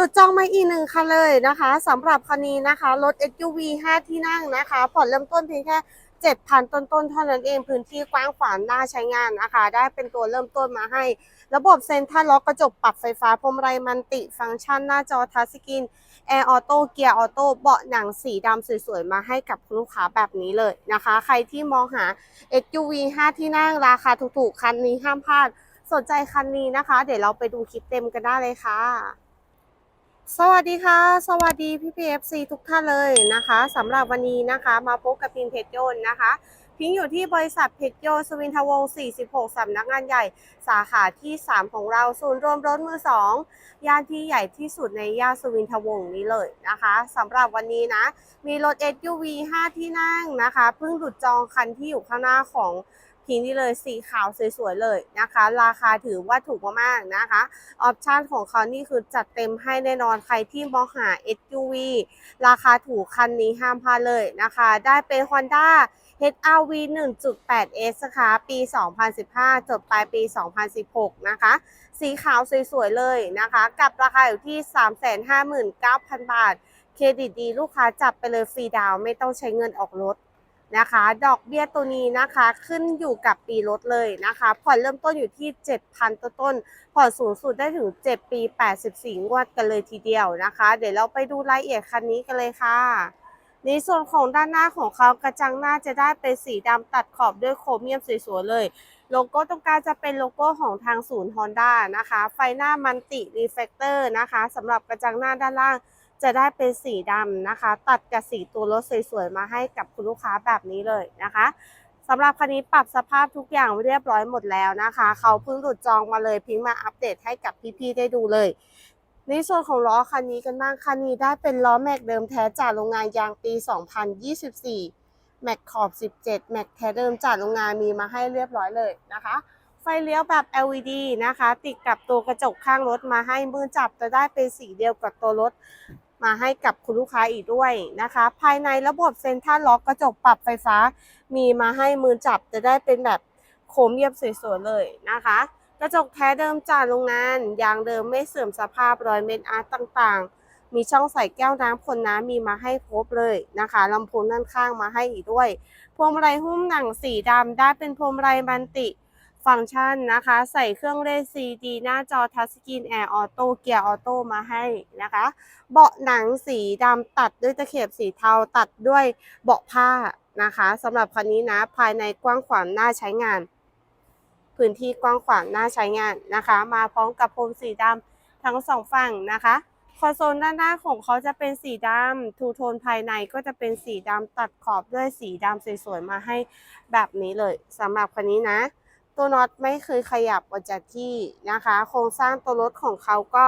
ลุดจองมาอีกหนึ่งคันเลยนะคะสำหรับคันนี้นะคะรถ SUV 5 ที่นั่งนะคะผ่อนเริ่มต้นเพียงแค่ 7,000 ต้นๆเท่านั้นเองพื้นที่กว้างขวางน่าใช้งานนะคะ ได้เป็นตัวเริ่มต้นมาให้ ระบบเซ็นทรัลล็อกกระจกปรับไฟฟ้าพรมไรมันติฟังก์ชันหน้าจอทัชสกรีนแอร์ออโต้เกียร์ออโต้เบาะหนังสีดำสวยๆ มาให้กับลูกค้าแบบนี้เลยนะคะ ใครที่มองหา SUV 5 ที่นั่งราคาถูกๆ คันนี้ห้ามพลาด สนใจคันนี้นะคะ เดี๋ยวเราไปดูคลิปเต็มกันได้เลยค่ะ สวัสดีค่ะ สวัสดีพี่พีเอฟซีทุกท่านเลยนะคะสำหรับวันนี้นะคะ มาพบกับพิงเพชรยนนะคะ พิงอยู่ที่บริษัทเพชรโยสวินทวงศ์46สำนักงานใหญ่สาขาที่ 3 ของเราศูนย์รวมรถมือ 2 ย่านที่ใหญ่ที่สุดในย่านสวินทวงศ์นี้เลยนะคะสำหรับวันนี้นะ มีรถ SUV 5 ที่นั่งนะคะเพิ่งหลุดจองคันที่อยู่ข้างหน้าของ พิงนี่เลยสีขาวสวยๆเลยนะคะ ราคาถือว่าถูกมากๆนะคะออปชันของเขานี่คือจัดเต็มให้แน่นอนใครที่มองหา SUV ราคาถูกคันนี้ห้ามพลาดเลยนะคะ ได้เป็น Honda HR-V 1.8S นะคะปี 2015 จบปลายปี 2016 นะคะ สีขาวสวยๆเลยนะคะ กับราคาอยู่ที่ 359,000 บาท เครดิตดีลูกค้าจับไปเลยฟรีดาวไม่ต้องใช้เงินออกรถ นะคะ ดอกเบี้ยตัวนี้นะคะขึ้นอยู่กับปีรถเลยนะคะ ผ่อนเริ่มต้นอยู่ที่ 7,000ต้นๆผ่อนสูงสุดได้ถึง 7 ปี 84 งวดกันเลยทีเดียวนะคะ เดี๋ยวเราไปดูรายละเอียดคันนี้กันเลยค่ะในส่วนของด้านหน้าของเขากระจังหน้าจะได้เป็นสีดำตัดขอบด้วยโครเมียมสวยๆเลย โลโก้ตรงกลางจะเป็นโลโก้ของทางศูนย์ Honda นะคะ ไฟหน้ามันติรีเฟกเตอร์นะคะสำหรับกระจังหน้าด้านล่าง จะได้เป็นสีดำนะคะ ตัดกับสีตัวรถสวยๆมาให้กับคุณลูกค้าแบบนี้เลยนะคะสำหรับคันนี้ปรับสภาพทุกอย่างเรียบร้อยหมดแล้วนะคะ เขาเพิ่งหลุดจองมาเลยพิงมาอัปเดตให้กับพี่ๆได้ดูเลยในส่วนของล้อคันนี้กันบ้างคันนี้ได้เป็นล้อแม็กเดิมแท้จากโรงงานยางปี 2024 แม็กขอบ 17 แม็กแท้เดิมจากโรงงานมีมาให้เรียบร้อยเลยนะคะ ไฟเลี้ยวแบบ LED นะคะ ติดกับตัวกระจกข้างรถมาให้มือจับจะได้เป็นสีเดียวกับตัวรถ มาให้กับคุณลูกค้าอีกด้วยนะคะ ภายในระบบเซ็นทรัลล็อกกระจกปรับไฟฟ้า มีมาให้มือจับจะได้เป็นแบบโครเมียมสวยๆเลยนะคะ กระจกแท้เดิมจากโรงงานยางเดิมไม่เสื่อมสภาพรอยเม็ดอาร์ตต่างๆ มีช่องใส่แก้วน้ำคนน้ำมีมาให้ครบเลยนะคะลำโพงด้านข้างมาให้อีกด้วย พวงมาลัยหุ้มหนังสีดำได้เป็นพวงมาลัยมันติ ฟังก์ชันนะคะ ใส่เครื่องเล่น CD หน้าจอทัชสกรีนแอร์ออโต้เกียร์ออโต้มาให้นะคะ เบาะหนังสีดำตัดด้วยตะเข็บสีเทาตัดด้วยเบาะผ้านะคะสำหรับคันนี้นะภายในกว้างขวางน่าใช้งาน พื้นที่กว้างขวางน่าใช้งานนะคะ มาพร้อมกับพรมสีดำทั้งสองฝั่งนะคะคอนโซลด้านหน้าของเขาจะเป็นสีดำทูโทนภายในก็จะเป็นสีดำตัดขอบด้วยสีดำสวยๆมาให้แบบนี้เลยสำหรับคันนี้นะ ตัวน็อตไม่เคยขยับออกจากที่นะคะ โครงสร้างตัวรถของเขาก็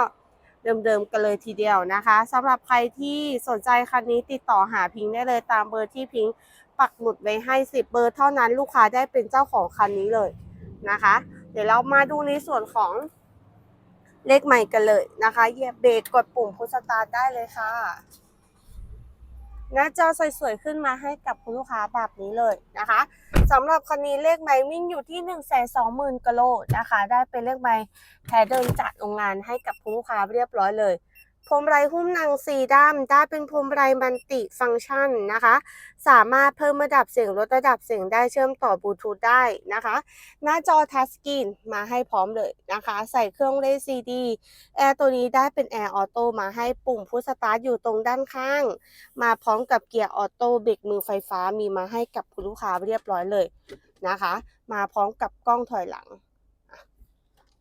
เดิมๆกันเลยทีเดียวนะคะสำหรับใครที่สนใจคันนี้ติดต่อหาพิงค์ได้เลยตามเบอร์ที่พิงค์ปักหมุดไว้ให้ 10 เบอร์เท่านั้นลูกค้าได้เป็นเจ้าของคันนี้เลยนะคะ เดี๋ยวเรามาดูในส่วนของเลขใหม่กันเลยนะคะเหยียบเบรกกดปุ่มพุชสตาร์ทได้เลยค่ะ หน้าจอสวยๆขึ้นมาให้กับคุณลูกค้าแบบนี้เลยนะคะสำหรับคันนี้เลขไม้วิ่งอยู่ที่ 1 2 0 0 0 0กิโลนะคะ ได้เป็นเลขไม้แท้เดินจัดโรงงานให้กับคุณลูกค้าเรียบร้อยเลย พรมไรหุ้มหนังสีดำได้เป็นพรมไรมันติฟังก์ชันนะคะ สามารถเพิ่มระดับเสียงลดระดับเสียงได้เชื่อมต่อบลูทูธได้นะคะ หน้าจอทัชสกรีนมาให้พร้อมเลยนะคะ ใส่เครื่องเล่นซีดีแอร์ตัวนี้ได้เป็นแอร์ออโต้มาให้ปุ่มพุชสตาร์ทอยู่ตรงด้านข้าง มาพร้อมกับเกียร์ออโต้เบรกมือไฟฟ้ามีมาให้กับคุณลูกค้าเรียบร้อยเลยนะคะ มาพร้อมกับกล้องถอยหลัง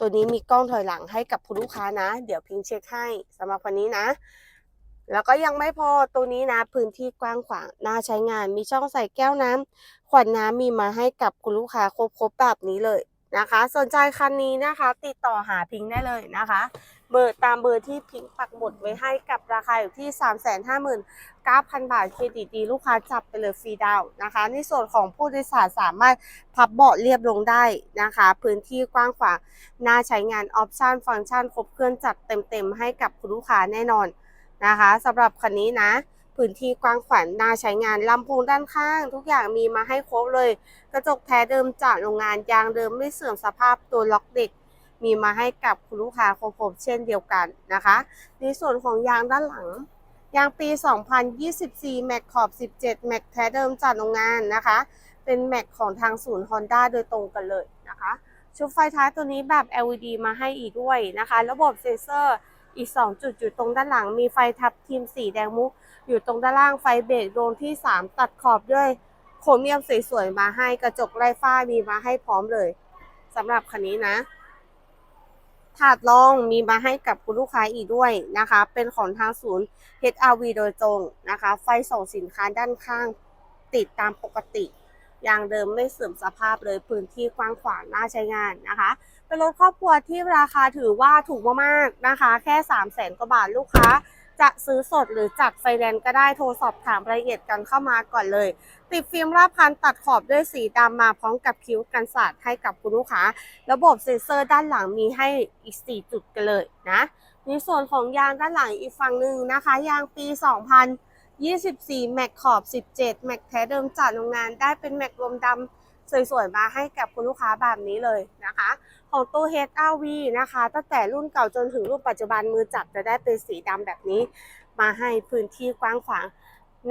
ตัวนี้มีกล้องถอยหลังให้กับคุณลูกค้านะ เดี๋ยวพิงเช็คให้สำหรับวันนี้นะ แล้วก็ยังไม่พอตัวนี้นะ พื้นที่กว้างขวางน่าใช้งาน มีช่องใส่แก้วน้ำขวดน้ำมีมาให้กับคุณลูกค้าครบๆแบบนี้เลยนะคะ สนใจคันนี้นะคะ ติดต่อหาพิงได้เลยนะคะ เบอร์ตามเบอร์ที่พิงปักหมดไว้ให้กับราคาอยู่ที่ 359,000 บาทเครดิตดีลูกค้าจับไปเลยฟรีดาวน์นะคะ ในส่วนของผู้โดยสารสามารถพับเบาะเรียบลงได้นะคะ พื้นที่กว้างขวางน่าใช้งานออปชันฟังก์ชันครบเครื่องจัดเต็มๆ ให้กับคุณลูกค้าแน่นอนนะคะสำหรับคันนี้นะ พื้นที่กว้างขวางน่าใช้งานลำโพงด้านข้าง ทุกอย่างมีมาให้ครบเลย กระจกแท้เดิมจากโรงงานยางเดิมไม่เสื่อมสภาพตัวล็อกเด็ก มีมาให้กับคุณลูกค้าครบๆเช่นเดียวกันนะคะ ในส่วนของยางด้านหลังยางปี 2024 แม็กขอบ 17 แม็กแท้เดิมจากโรงงานนะคะ เป็นแม็กของทางศูนย์ Honda โดยตรงกันเลยนะคะ ชุดไฟท้ายตัวนี้แบบ LED มาให้อีกด้วยนะคะ ระบบเซ็นเซอร์อีก 2 จุดอยู่ตรงด้านหลัง มีไฟทับทีมสีแดงมุก อยู่ตรงด้านล่างไฟเบรกดวงที่ 3 ตัดขอบด้วยโครเมียมสวยๆมาให้กระจกไร้ฝ้ามีมาให้พร้อมเลยสำหรับคันนี้นะ ถาดรองมีมาให้กับคุณลูกค้าอีกด้วยนะคะ เป็นของทางศูนย์ HRV โดยตรงนะคะ ไฟส่องสินค้าด้านข้างติดตามปกติ อย่างเดิมไม่เสื่อมสภาพเลยพื้นที่กว้างขวางน่าใช้งานนะคะ เป็นรถครอบครัวที่ราคาถือว่าถูกมากๆนะคะ แค่ 3 0 0แสนกว่าบาทลูกค้า จะซื้อสดหรือจัดไฟแนนซ์ก็ได้โทรสอบถามรายละเอียดกันเข้ามาก่อนเลย ติดฟิล์มรอบคันตัดขอบด้วยสีดำมาพร้อมกับคิ้วกันสาดให้กับคุณลูกค้า ระบบเซ็นเซอร์ด้านหลังมีให้อีก 4 จุดกันเลยนะในส่วนของยางด้านหลังอีกฝั่งหนึ่งนะคะ ยางปี 2024 แม็กขอบ 17 แม็กแท้เดิมจากโรงงานได้เป็นแม็กรวมดำสวยๆมาให้กับคุณลูกค้าแบบนี้เลยนะคะ ของตู้ HRV นะคะ ตั้งแต่รุ่นเก่าจนถึงรุ่นปัจจุบันมือจับจะได้เป็นสีดำแบบนี้ มาให้พื้นที่กว้างขวาง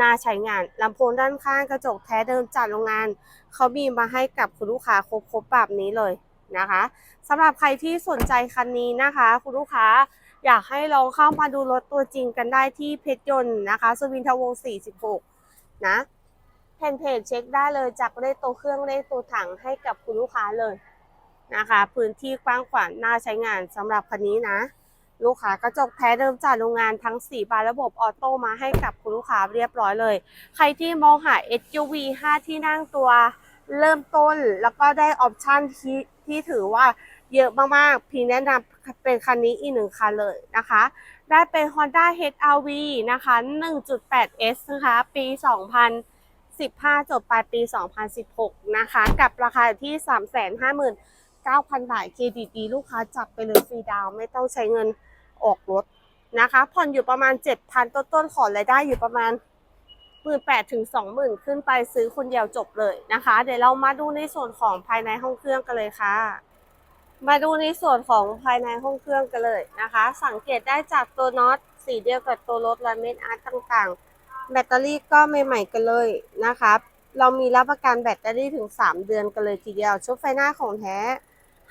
น่าใช้งานลำโพงด้านข้างกระจกแท้เดิมจากโรงงาน เขามีมาให้กับคุณลูกค้าครบๆแบบนี้เลยนะคะสำหรับใครที่สนใจคันนี้นะคะ คุณลูกค้าอยากให้ลองเข้ามาดูรถตัวจริงกันได้ที่เพชรยนต์นะคะสวินทวงศ์46 นะเพนเพจเช็คได้เลยจากเลขตัวเครื่องเลขตัวถังให้กับคุณลูกค้าเลย นะคะ พื้นที่กว้างขวางน่าใช้งานสำหรับคันนี้นะ ลูกค้ากระจกแท้เดิมจากโรงงานทั้ง 4 บานระบบออโต้มาให้กับคุณลูกค้าเรียบร้อยเลย ใครที่มองหา SUV 5 ที่นั่งตัวเริ่มต้นแล้วก็ได้ออปชันที่ที่ถือว่าเยอะมากๆ พี่แนะนำเป็นคันนี้อีกหนึ่งคันเลยนะคะ ได้เป็น Honda HRV นะคะ 1.8S นะคะ ปี 2015 จบปลายปี 2016 นะคะ กับราคาที่ 359,000 เครดิตดีลูกค้าจับไปเลยฟรีดาวไม่ต้องใช้เงินออกรถนะคะผ่อนอยู่ประมาณ 7,000 ต้นๆขอรายได้อยู่ประมาณหมื่นแปดถึงสองหมื่นขึ้นไปซื้อคนเดียวจบเลยนะคะ เดี๋ยวเรามาดูในส่วนของภายในห้องเครื่องกันเลยค่ะ มาดูในส่วนของภายในห้องเครื่องกันเลยนะคะ สังเกตได้จากตัวน็อตสีเดียวกับตัวรถและเม็ดอาร์ตต่างๆ แบตเตอรี่ก็ใหม่ๆกันเลยนะคะเรามีรับประกันแบตเตอรี่ถึง 3 เดือนกันเลยทีเดียว ชุดไฟหน้าของแท้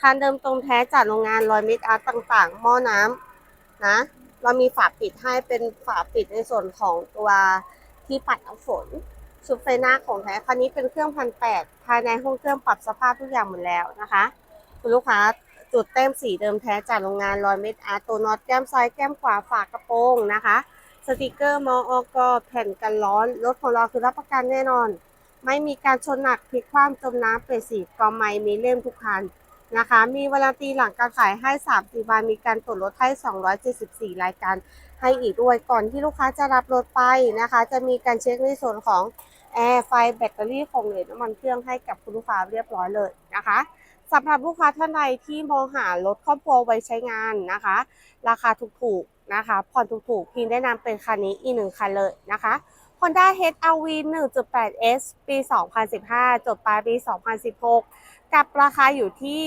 คันเดิมตรงแท้จากโรงงานรอยเม็ดอาร์ตต่างๆ หม้อน้ำนะ เรามีฝาปิดให้เป็นฝาปิดในส่วนของตัวที่ปัดน้ำฝน ชุดไฟหน้าของแท้คันนี้เป็นเครื่องพันแปดภายในห้องเครื่องปรับสภาพทุกอย่างหมดแล้วนะคะคุณลูกค้าจุดเต็มสีเดิมแท้จากโรงงานรอยเม็ดอาร์ตตัวน็อตแก้มซ้ายแก้มขวาฝากระโปรงนะคะ สติกเกอร์มออกแผ่นกันร้อนรถของเราคือรับประกันแน่นอน ไม่มีการชนหนักพลิกคว่ำจมน้ำเปรตสีกอไม้มีเล่มทุกคัน นะคะ มีวารันตีหลังการขายให้3ปีวันมีการตรวจรถให้ 274 รายการให้อีกด้วยก่อนที่ลูกค้าจะรับรถไปนะคะ จะมีการเช็คในส่วนของแอร์ไฟแบตเตอรี่ของเหลวน้ำมันเครื่องให้กับคุณลูกค้าเรียบร้อยเลยนะคะสำหรับลูกค้าท่านใดที่มองหารถครอบครัวไว้ใช้งานนะคะ ราคาถูกๆนะคะ ผ่อนถูกๆพิมแนะนำเป็นคันนี้อีกหนึ่งคันเลยนะคะ Honda HRV 1.8S ปี 2015 จบปลายปี 2016 กับราคาอยู่ที่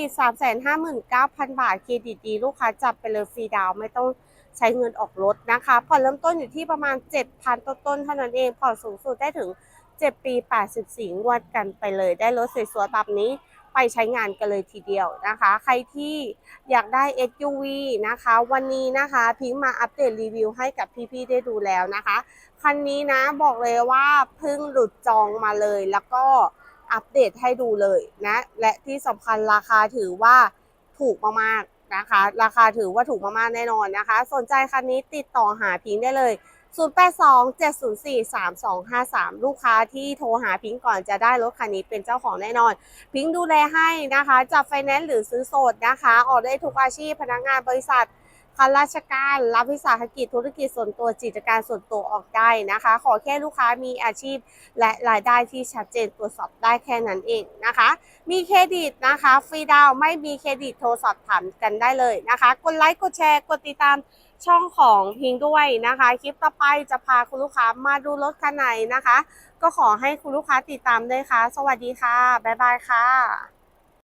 359,000 บาท เครดิตดีลูกค้าจับไปเลยฟรีดาวไม่ต้องใช้เงินออกรถนะคะผ่อนเริ่มต้นอยู่ที่ประมาณ 7,000 ต้นๆเท่านั้นเองผ่อนสูงสุดได้ถึง 7 ปี 84 งวดกันไปเลย ได้รถสวยๆแบบนี้ไปใช้งานกันเลยทีเดียวนะคะ ใครที่อยากได้ SUV นะคะ วันนี้นะคะพิงมาอัปเดตรีวิวให้กับพี่ๆได้ดูแล้วนะคะ คันนี้นะบอกเลยว่าเพิ่งหลุดจองมาเลยแล้วก็ อัปเดตให้ดูเลยนะ และที่สำคัญราคาถือว่าถูกมากๆนะคะ ราคาถือว่าถูกมากๆแน่นอนนะคะ สนใจคันนี้ติดต่อหาพิงค์ได้เลย 0827043253 ลูกค้าที่โทรหาพิงค์ก่อนจะได้รถคันนี้เป็นเจ้าของแน่นอน พิงค์ดูแลให้นะคะจับไฟแนนซ์หรือซื้อสดนะคะ ออกได้ทุกอาชีพพนักงานบริษัท ข้าราชการรับวิสาหกิจธุรกิจส่วนตัวกิจการส่วนตัวออกได้นะคะ ขอแค่ลูกค้ามีอาชีพและรายได้ที่ชัดเจนตรวจสอบได้แค่นั้นเองนะคะ มีเครดิตนะคะฟรีดาวไม่มีเครดิตโทรสอบถามกันได้เลยนะคะ กดไลค์กดแชร์กดติดตามช่องของพิงด้วยนะคะ คลิปต่อไปจะพาคุณลูกค้ามาดูรถคันไหนนะคะ ก็ขอให้คุณลูกค้าติดตามด้วยค่ะ สวัสดีค่ะ บ๊ายบายค่ะ